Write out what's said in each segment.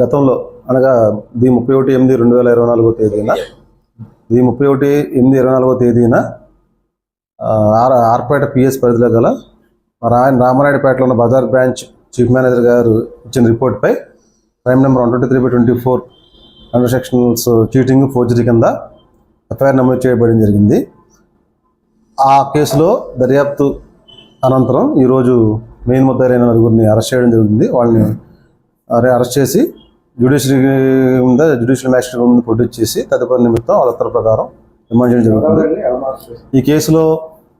గతంలో అనగా ది ముప్పై ఒకటి ఎనిమిది రెండు వేల ఇరవై నాలుగో తేదీన ది ముప్పై ఒకటి ఎనిమిది ఇరవై నాలుగో తేదీన ఆర్ ఆర్పేట పిఎస్ పరిధిలో గల రాయన్ రామనాయుడుపేటలో ఉన్న బజార్ బ్రాంచ్ చీఫ్ మేనేజర్ గారు ఇచ్చిన రిపోర్ట్పై crime number one twenty three by twenty four under sections cheating forgery కింద ఎఫ్ఐఆర్ నమోదు చేయబడడం జరిగింది. ఆ కేసులో దర్యాప్తు అనంతరం ఈరోజు మెయిన్ ముద్దారైన నలుగురిని అరెస్ట్ చేయడం జరిగింది. వాళ్ళని అరే అరెస్ట్ చేసి జ్యుడిషియరీ మీద జ్యుడిషియల్ మ్యాజిస్ట్రేట్ ముందు ప్రొడ్యూస్ చేసి తదుపరి నిమిత్తం వాళ్ళ ఉత్తర్వు ప్రకారం రిమాండ్ చేయడం జరుగుతుంది ఈ కేసులో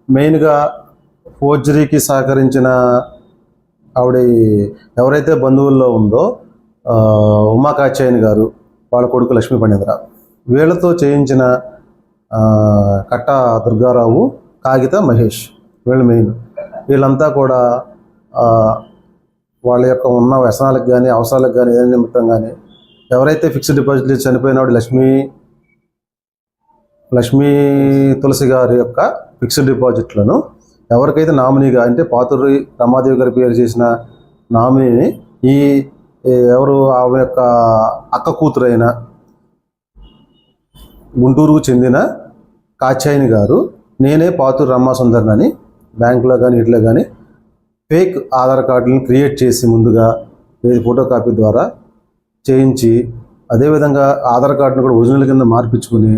మెయిన్గా ఫోర్జరీకి సహకరించిన ఆవిడ ఎవరైతే బంధువుల్లో ఉందో ఆ, ఉమా గారు వాళ్ళ కొడుకు లక్ష్మీ పండితరా వీళ్ళతో చేయించిన కట్ట దుర్గారావు కాగిత మహేష్ వీళ్ళు మెయిన్ వీళ్ళంతా కూడా వాళ్ళ యొక్క ఉన్న వ్యసనాలకు కానీ అవసరాలకు కానీ ఏదైనా నిమిత్తం కానీ ఎవరైతే ఫిక్స్డ్ డిపాజిట్లు చనిపోయినవాడు లక్ష్మీ లక్ష్మీ తులసి గారి యొక్క ఫిక్స్డ్ డిపాజిట్లను ఎవరికైతే నామినీగా అంటే పాతూరి రమాదేవి గారి పేరు చేసిన నామినీని ఈ ఎవరు ఆమె యొక్క అక్క కూతురైన గుంటూరుకు చెందిన కాచాయిని గారు నేనే పాతూరు రమాసుందర్ని అని బ్యాంకులో కానీ ఇట్లా కానీ ఫేక్ ఆధార్ కార్డులను క్రియేట్ చేసి ముందుగా ఫోటో కాపీ ద్వారా చేయించి అదేవిధంగా ఆధార్ కార్డును కూడా ఒరిజినల్ కింద మార్పించుకుని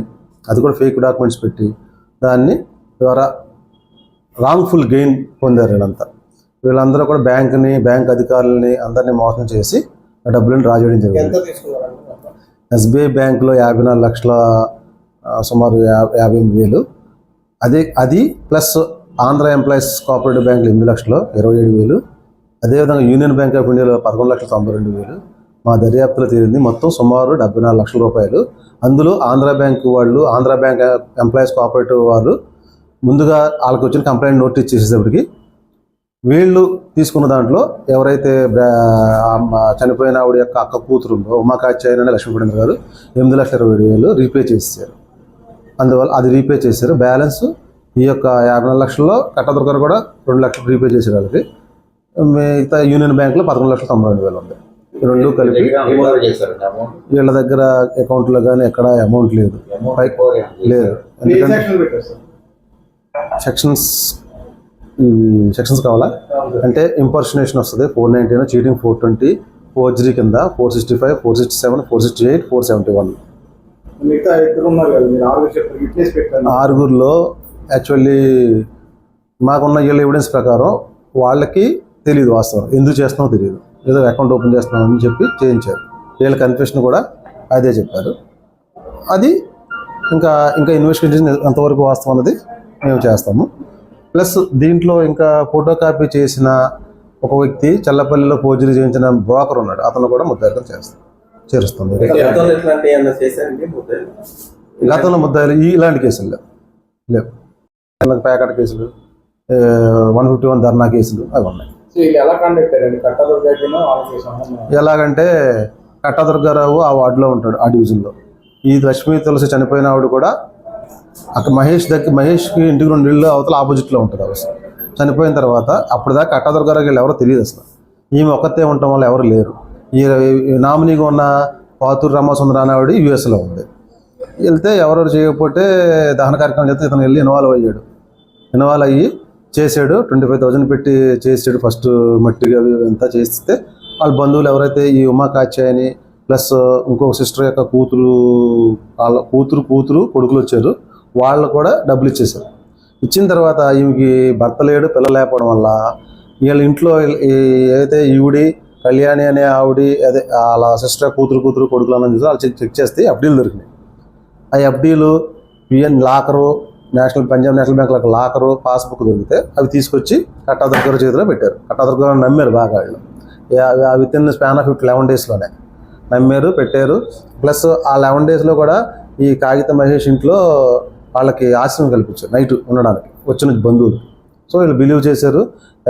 అది కూడా ఫేక్ డాక్యుమెంట్స్ పెట్టి దాన్ని ద్వారా రాంగ్ఫుల్ గెయిన్ పొందారు వీళ్ళంతా. వీళ్ళందరూ కూడా బ్యాంకుని బ్యాంక్ అధికారులని అందరినీ మోసం చేసి ఆ డబ్బులను డ్రా చేయడం జరిగింది ఎస్బీఐ బ్యాంకులో యాభై నాలుగు లక్షల సుమారు యాభై ఎనిమిది వేలు. అదే అది ప్లస్ ఆంధ్ర ఎంప్లాయీస్ కోఆపరేటివ్ బ్యాంకులు ఎనిమిది లక్షలు ఇరవై ఏడు వేలు. అదేవిధంగా యూనియన్ బ్యాంక్ ఆఫ్ ఇండియాలో పదకొండు లక్షల తొంభై రెండు వేలు. మా దర్యాప్తులో తీరింది మొత్తం సుమారు డెబ్బై నాలుగు లక్షల రూపాయలు. అందులో ఆంధ్ర బ్యాంక్ వాళ్ళు ఆంధ్ర బ్యాంక్ ఎంప్లాయీస్ కోఆపరేటివ్ వాళ్ళు ముందుగా వాళ్ళకి వచ్చిన కంప్లైంట్ నోటీస్ చేసేటప్పటికి వీళ్ళు తీసుకున్న దాంట్లో ఎవరైతే మా చనిపోయిన ఆవిడ యొక్క అక్క కూతురు ఉందో ఉమాకాచార్య లక్ష్మీపడింద్ర గారు ఎనిమిది లక్షల ఇరవై ఏడు వేలు రీపే చేశారు అందువల్ల అది రీపే చేశారు. బ్యాలెన్స్ ఈ యొక్క యాభై నాలుగు లక్షల్లో కట్టదుర్గారు కూడా రెండు లక్షలు రీపే చేశారు వాళ్ళకి మిగతా యూనియన్ బ్యాంక్లో పదకొండు లక్షల తొంభై రెండు వేలు ఉంది. రెండు కలిపి వీళ్ళ దగ్గర అకౌంట్లో కానీ ఎక్కడ అమౌంట్ లేదు. లేదు. సెక్షన్స్ సెక్షన్స్ కావాలా? అంటే ఇంపర్సనేషన్ వస్తుంది. Four nineteen cheating four twenty four G కింద four sixty five four sixty seven four sixty eight four seventy one ఆరుగురిలో actually మాకున్న వీళ్ళ ఎవిడెన్స్ ప్రకారం వాళ్ళకి తెలియదు వాస్తవం. ఎందుకు చేస్తున్నామో తెలియదు ఏదో అకౌంట్ ఓపెన్ చేస్తున్నాం అని చెప్పి చేయించారు. వీళ్ళ కన్ఫెషన్ కూడా అదే చెప్పారు. అది ఇంకా ఇంకా ఇన్వెస్టిగేషన్ ఎంతవరకు వాస్తవం అన్నది మేము చేస్తాము. ప్లస్ దీంట్లో ఇంకా ఫోటో కాపీ చేసిన ఒక వ్యక్తి చల్లపల్లిలో ఫోర్జరీ చేయించిన బ్రోకర్ ఉన్నాడు. అతను కూడా ముద్దాయితం చేస్తాం చేరుస్తుంది. గతంలో ముద్దాయిలు? ముద్దాయిలు ఇలాంటి కేసులు లేవు. లేవు. ప్యాకెట్ కేసులు వన్ ఫిఫ్టీ వన్ ధర్నా కేసులు అవి ఉన్నాయి. ఎలాగంటే కట్టదుర్గారావు ఆ వార్డులో ఉంటాడు ఆ డివిజన్లో. ఈ లక్ష్మీ తులసి చనిపోయిన ఆవిడ కూడా అక్కడ మహేష్ దగ్గర మహేష్కి ఇంటికి రెండు ఇళ్ళు అవతల ఆపోజిట్లో ఉంటుంది అవసరం చనిపోయిన తర్వాత అప్పటిదాకా కట్టదుర్గారావు వీళ్ళు ఎవరో తెలియదు అసలు. ఈమె ఒక్కతే ఉండటం వల్ల ఎవరు లేరు. ఈ నామినీగా ఉన్న పాతూరు రామసుందర ఆవిడ యూఎస్లో ఉంది. వెళ్తే ఎవరెవరు చేయకపోతే దహన కార్యక్రమం చేస్తే ఇతను వెళ్ళి ఇన్వాల్వ్ అయ్యాడు. ఇన్వాల్వ్ అయ్యి చేసాడు. ట్వంటీ ఫైవ్ థౌజండ్ పెట్టి చేసాడు ఫస్ట్ మట్టిగా అవి అంతా చేస్తే. వాళ్ళ బంధువులు ఎవరైతే ఈ ఉమా కాచాయని ప్లస్ ఇంకొక సిస్టర్ యొక్క కూతురు వాళ్ళ కూతురు కూతురు కొడుకులు వచ్చారు. వాళ్ళు కూడా డబ్బులు ఇచ్చేసారు ఇచ్చిన తర్వాత ఈమెకి భర్త లేడు పిల్ల లేకపోవడం వల్ల వీళ్ళ ఇంట్లో ఈ- ఏదైతే ఈవిడి కళ్యాణి అనే ఆవిడి అదే వాళ్ళ సిస్టర్ కూతురు కూతురు కొడుకులు అన్నది చూసి వాళ్ళు చెక్ చెక్ చేస్తే అప్డీలు దొరికినాయి. ఆ ఎఫ్డీలు PN locker national Punjab national bank లాగా లాకరు పాస్బుక్ దొరికితే అవి తీసుకొచ్చి కట్టాదుర్గారు చేతిలో పెట్టారు. కట్టాదుర్గారు నమ్మారు బాగా వాళ్ళు. Within span of fifty eleven డేస్లోనే నమ్మారు పెట్టారు. ప్లస్ ఆ లెవెన్ డేస్లో కూడా ఈ కాగిత మహేష్ ఇంట్లో వాళ్ళకి ఆశ్రమం కల్పించారు నైట్ ఉండడానికి వచ్చిన బంధువులు. సో వీళ్ళు బిలీవ్ చేశారు.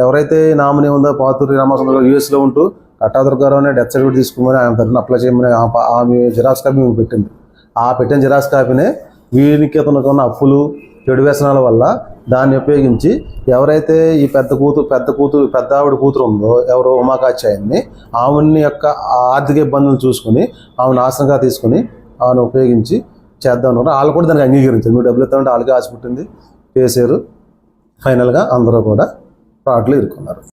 ఎవరైతే నామినీ ఉందో పాతూరి రామచంద్ర గారు యూఎస్లో ఉంటూ కట్టాదుర్గారావు అనే డెత్ సర్టిఫికేట్ తీసుకోమని ఆయన తరఫున అప్లై చేయమని ఆ ఆమె జిరాక్స్ కాపీ మేము పెట్టింది. ఆ పెట్టిన జిరాక్స్ కాపీనే వీరికి అతనికి అప్పులు చెడు వ్యసనాల వల్ల దాన్ని ఉపయోగించి ఎవరైతే ఈ పెద్ద కూతురు పెద్ద కూతురు పెద్ద ఆవిడ కూతురు ఉందో ఎవరో ఉమాకాచార్యని ఆవిడ్ని యొక్క ఆర్థిక ఇబ్బందులు చూసుకుని ఆమెను ఆసనగా తీసుకుని ఆమెను ఉపయోగించి చేద్దాం అనుకున్నారు వాళ్ళు కూడా దానికి అంగీకరించారు. మీరు డబ్బులు ఇస్తామంటే వాళ్ళకి ఆశ పుట్టింది. చేశారు. ఫైనల్గా అందరూ కూడా ఫ్రాడ్లో ఇరుక్కున్నారు